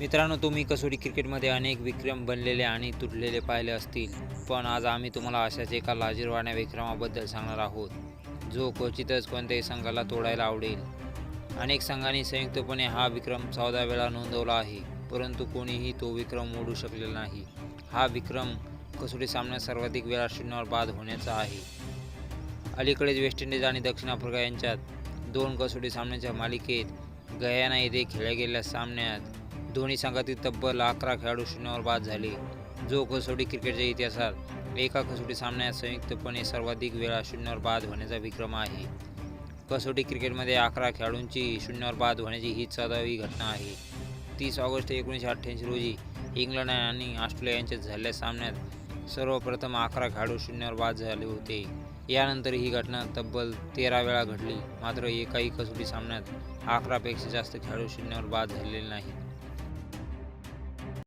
मित्रांनो तुम्ही कसोटी क्रिकेटमध्ये अनेक विक्रम बनलेले आणि तुटलेले पाहिले असतील पण आज आम्ही तुम्हाला अशाच एका लाजीरवाण्या विक्रमाबद्दल सांगणार आहोत जो क्वचितच कोणत्याही संघाला तोडायला आवडेल. अनेक संघांनी संयुक्तपणे हा विक्रम चौदा वेळा नोंदवला आहे परंतु कोणीही तो विक्रम मोडू शकलेला नाही. हा विक्रम कसोटी सामन्यात सर्वाधिक वेळा शून्यावर बाद होण्याचा आहे. अलीकडेच वेस्ट इंडिज आणि दक्षिण आफ्रिका यांच्यात दोन कसोटी सामन्यांच्या मालिकेत गयाना येथे खेळल्या गेलेल्या सामन्यात दोन्ही संघातील तब्बल अकरा खेळाडू शून्यावर बाद झाले. जो कसोटी क्रिकेटच्या इतिहासात एका कसोटी सामन्यात संयुक्तपणे सर्वाधिक वेळा शून्यावर बाद होण्याचा विक्रम आहे. कसोटी क्रिकेटमध्ये अकरा खेळाडूंची शून्यावर बाद होण्याची ही चौदावी घटना आहे. तीस ऑगस्ट एकोणीसशे अठ्ठ्याऐंशी रोजी इंग्लंड आणि ऑस्ट्रेलिया यांच्यात झालेल्या सामन्यात सर्वप्रथम अकरा खेळाडू शून्यावर बाद झाले होते. यानंतर ही घटना तब्बल तेरा वेळा घडली. मात्र एकाही कसोटी सामन्यात अकरापेक्षा जास्त खेळाडू शून्यावर बाद झालेले नाहीत.